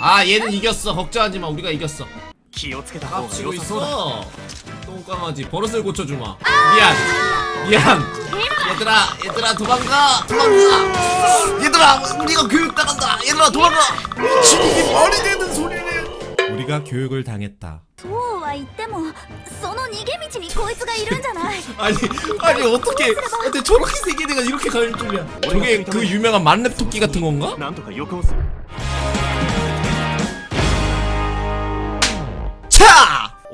아 얘는 이겼어 걱정하지 마 우리가 이겼어 気をつけた方が 깝치고 良さそうだ 있어 똥강아지 버릇을 고쳐주마 미안 미안 얘들아 얘들아 도망가 도망가 얘들아 우리가 교육당한다 얘들아 도망가 미친놈이 말이 되는 소리를 우리가 교육을 당했다 そうは言ってもその逃げ道にこいつがいるんじゃない 아니 아니 어떻게 어떻게 저렇게 생긴 애가 이렇게 갈 줄이야 저게 그 유명한 만렙 토끼 같은 건가? なんとか横をす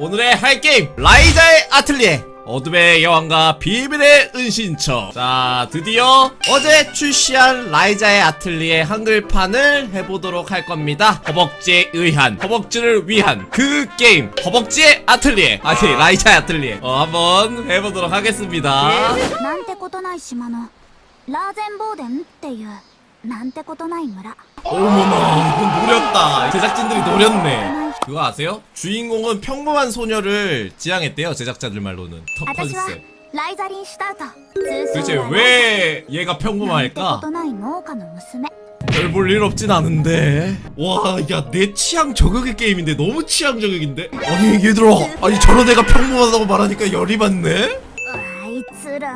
오늘의 할 게임 라이자의 아틀리에 어둠의 여왕과 비밀의 은신처 자 드디어 어제 출시한 라이자의 아틀리에 한글판을 해보도록 할 겁니다 허벅지에 의한 허벅지를 위한 그 게임 허벅지의 아틀리에 아니 라이자의 아틀리에 어, 한번 해보도록 하겠습니다 なんてことない島のラーゼンボーデンっていうなんてことない村 어머나 이건 노렸다 제작진들이 노렸네 그거 아세요? 주인공은 평범한 소녀를 지향했대요 제작자들 말로는 터 私は 컨셉 ライザリン・シュタウト通 도대체 称は 왜 얘가 なんてこ 평범할까? とない農家の娘 별 볼 일 없진 않은데 와 야 내 취향 저격의 게임인데 너무 취향 저격인데? 아니 얘들아 아니 저런 애가 평범하다고 말하니까 열이 받네? あいつら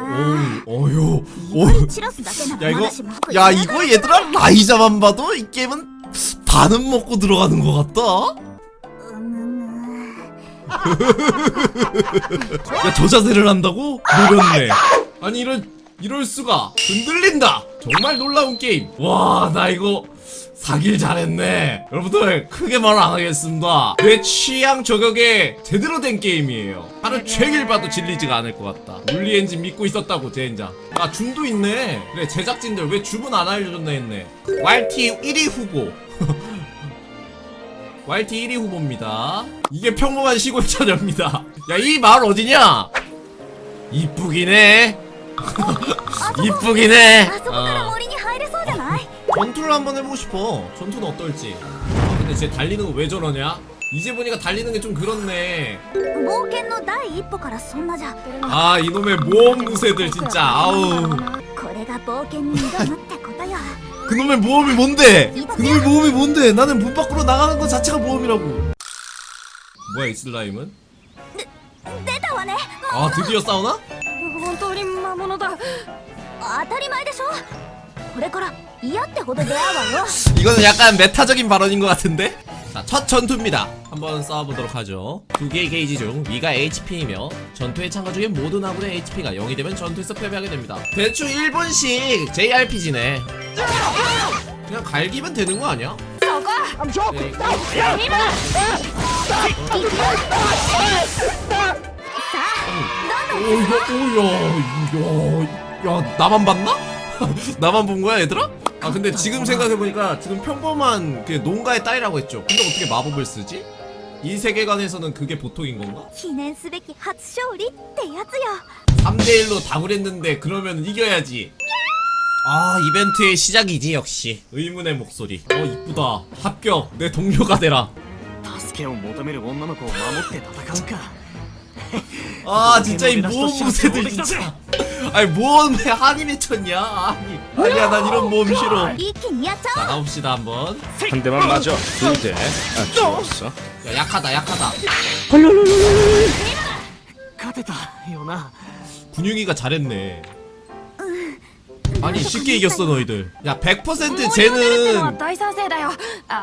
어휴 어휴 意外チロスだけな 야 らま 이거 だしも 야 이거 얘들아 라이자만 봐도 이 게임은 반은 먹고 들어가는 것 같다? 야 저 자세를 한다고? 노렸네. 아니 이런 이럴 수가. 흔들린다. 정말 놀라운 게임. 와 나 이거 사길 잘했네. 여러분들 크게 말 안 하겠습니다. 내 취향 저격에 제대로 된 게임이에요. 하루 종일 봐도 질리지가 않을 것 같다. 물리엔진 믿고 있었다고 제인자. 아 중도 있네. 그래 제작진들 왜 주문 안 알려줬나 했네. YT 1위 후보. YT 1위 후보입니다. 이게 평범한 시골 처녀입니다. 야 이 마을 어디냐? 이쁘긴 해 이쁘긴 해 전투를 한번 해보고 싶어. 전투는 어떨지. 아 근데 쟤 달리는 거 왜 저러냐? 이제 보니까 달리는 게 좀 그렇네. 아. 이놈의 모험 무새들 진짜. 아우. これが冒険に挑むってことよ 그놈의 모험이 뭔데? 그놈의 모험이 뭔데? 나는 문 밖으로 나가는 것 자체가 모험이라고. 뭐야, 이 슬라임은? 出たわね 아, 드디어 싸우나? 本当に魔物だ当たり前でしょこれから嫌ってほど出会うわよ 이거는 약간 메타적인 발언인 것 같은데? 자, 첫 전투입니다. 한번 싸워보도록 하죠. 두 개의 게이지 중 위가 HP이며 전투에 참가 중인 모든 아군의 HP가 0이 되면 전투에서 패배하게 됩니다. 대충 1분씩 JRPG네. 그냥 갈기면 되는 거 아니야? 네, 오, 이거, 오, 야, 야, 야, 나만 봤나? 나만 본 거야, 얘들아? 아, 근데 지금 생각해보니까 지금 평범한 그 농가의 딸이라고 했죠. 근데 어떻게 마법을 쓰지? 이 세계관에서는 그게 보통인 건가? 記念すべき初勝利ってやつよ 3대1로 다굴했는데 그러면 이겨야지. 아, 이벤트의 시작이지, 역시. 의문의 목소리. 어, 이쁘다. 합격. 내 동료가 되라. 助けを求める女の子を守って戦うか 아 진짜 이 모험 무새들 진짜 아니 모험에 한이 맺혔냐 아니 아니야 난 이런 모험 싫어 一気にやっちゃ 자 おう 가봅시다 한번 한 대만 맞아. 두 대. 아, 좋았어. 야 약하다 약하다 勝てたよな 군용이가 잘했네 아니 쉽게 이겼어 너희들 야 100% 쟤는 大賛成だよ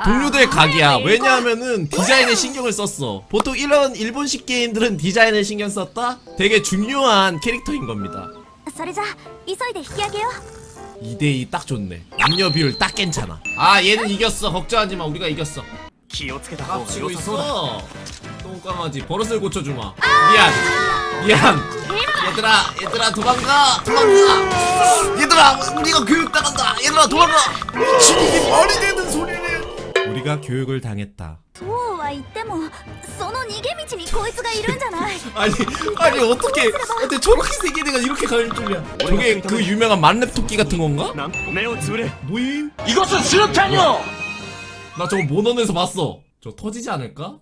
동료들 각이야 왜냐하면은 디자인에 신경을 썼어 보통 이런 일본식 게임들은 디자인에 신경 썼다 되게 중요한 캐릭터인 겁니다 それじゃ急いで引き上げよ 2대2 딱 좋네 남녀 비율 딱 괜찮아 아 얘는 이겼어 걱정하지 마 우리가 이겼어 気をつけた方が 깝치고 良さそうだ 있어 똥강아지 버릇을 고쳐주마 미안 미안 얘들아 얘들아 도망가 도망가 얘들아 우리가 교육당한다 얘들아 도망가 미친놈이 말이 되는 소리를 우리가 교육을 당했다 うそうは 言ってもその逃げ道にこいつがいるんじゃない 아니 아니 어떻게 어떻게 저렇게 생긴 애가 이렇게 갈 줄이야 저게 그 유명한 만렙 토끼 같은 건가? なん目をつぶれ 노임? 이것은 수류탄이요! 나 저거 모넌에서 봤어 저 터지지 않을까?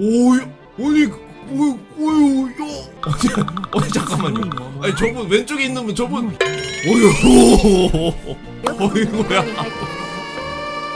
오 야, 아니 어휴 어휴 요 어, 어 잠깐만요 아니 저분 왼쪽에 있는 분 저분 어휴 어이구야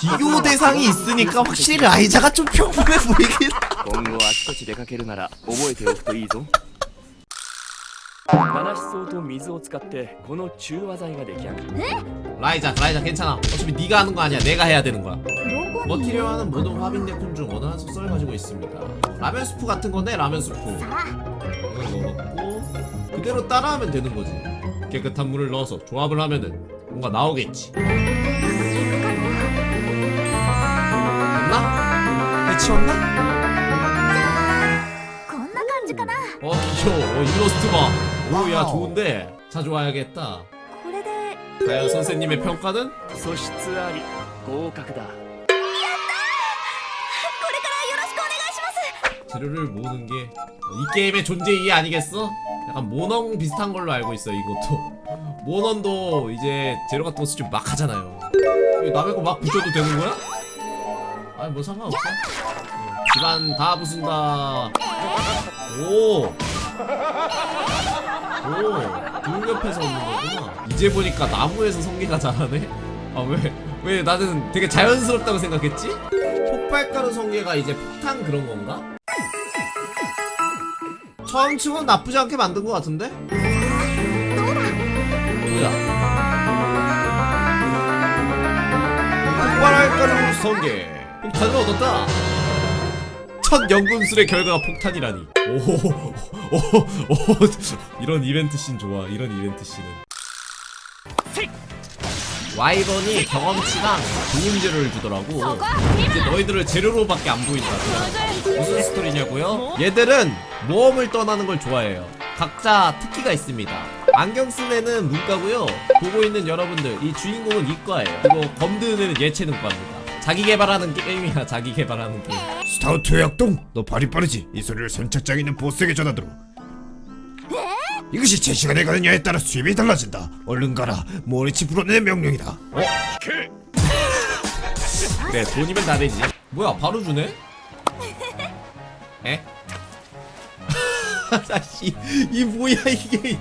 비교 대상이 있으니까 확실히 라이자가 좀 평범해 보이긴 今後あちこち出かけるなら覚えておくといいぞ七思想と水を使ってこの中和剤が出来上がる 라이자 라이자 괜찮아 어차피 네가 하는 거 아니야 내가 해야 되는 거야 どこに 머티리얼은 모든 화빈제품 중 원활한 속성을 가지고 있습니다 라면 스프 같은 건데 라면 스프 さあ 이걸 넣어놓고 그대로 따라하면 되는 거지 깨끗한 물을 넣어서 조합을 하면은 뭔가 나오겠지 됐나? 해치웠나? こんな感じかな 어 귀여워 어, 일러스트 봐 오야 좋은데 자주 와야겠다 これで 과연 선생님의 평가는? 素質あり合格だこれからよろしくお願いします 재료를 모으는 게 이 게임의 존재 이해 아니겠어? 약간 모넌 비슷한 걸로 알고 있어 이것도 모넌도 이제 재료 같은 거 수집 막 하잖아요 왜 남의 거 막 부셔도 되는 거야? 아니 뭐 상관없어 어, 집안 다 부순다 오 오, dur 옆에서 오는 거구나. 이제 보니까 나무에서 성게가 자라네? 아, 왜, 왜 나는 되게 자연스럽다고 생각했지? 폭발가루 성게가 이제 폭탄 그런 건가? 처음 치고는 나쁘지 않게 만든 것 같은데? 뭐야? 폭발할 가루 성게. 폭탄을 얻었다. 첫 연금술의 결과가 폭탄이라니. 오, 오, 오, 이런 이벤트 씬 좋아. 이런 이벤트 씬은. 와이번이 경험치랑 도움재료를 주더라고. 이제 너희들을 재료로밖에 안 보인다. 그냥. 무슨 스토리냐고요? 얘들은 모험을 떠나는 걸 좋아해요. 각자 특기가 있습니다. 안경 쓴 애는 문과고요. 보고 있는 여러분들, 이 주인공은 이과예요. 그리고 검드는 애는 예체능과입니다. 자기 개발하는 게임이야. 자기 개발하는 게임. 스타우트 약동 너 발이 빠르지 이 소리를 선착장 있는 보스에게 전하도록 이것이 제 시간에 가느냐에 따라 수입이 달라진다 얼른 가라 모리치 불어내 명령이다 어? 네, 돈이면 다 되지. 뭐야, 바로 주네? 에? 아씨, 이 뭐야 이게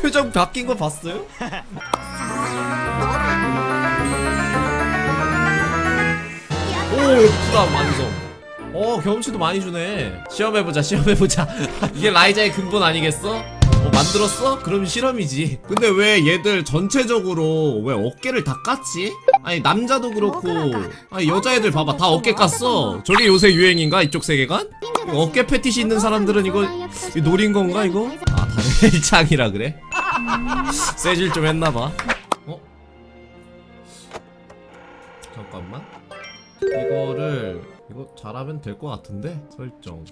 표정 바뀐 거 봤어요? 오, 부담 완성. 어, 경험치도 많이 주네. 시험해보자, 시험해보자. 이게 라이자의 근본 아니겠어? 어, 만들었어? 그럼 실험이지. 근데 왜 얘들 전체적으로 왜 어깨를 다 깠지? 아니, 남자도 그렇고, 아니, 여자애들 봐봐. 다 어깨 깠어. 저게 요새 유행인가? 이쪽 세계관? 어깨 패티시 있는 사람들은 이거, 이거 노린 건가, 이거? 아, 다른 일창이라 그래? 세질 좀 했나봐. 어? 잠깐만. 이거를 이거 잘하면 될 것 같은데 설정.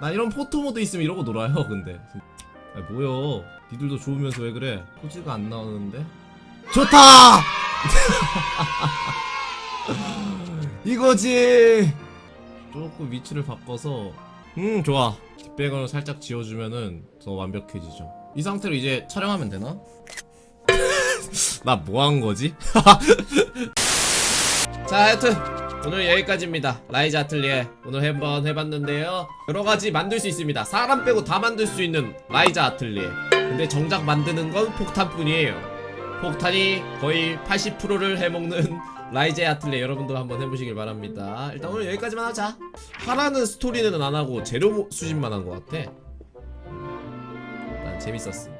나 이런 포토 모드 있으면 이러고 놀아요. 근데 아 뭐여? 니들도 좋으면서 왜 그래? 포즈가 안 나오는데? 좋다! 이거지. 조금 위치를 바꿔서 음 좋아. 뒷배경을 살짝 지워주면은 더 완벽해지죠. 이 상태로 이제 촬영하면 되나? 나 뭐 한 거지? 자, 하여튼 오늘 여기까지입니다. 라이즈 아틀리에 오늘 한번 해봤는데요. 여러 가지 만들 수 있습니다. 사람 빼고 다 만들 수 있는 라이즈 아틀리에. 근데 정작 만드는 건 폭탄뿐이에요. 폭탄이 거의 80%를 해먹는 라이즈 아틀리에 여러분도 한번 해보시길 바랍니다. 일단 오늘 여기까지만 하자. 하라는 스토리는 안 하고 재료 수집만 한 것 같아. 일단 재밌었어.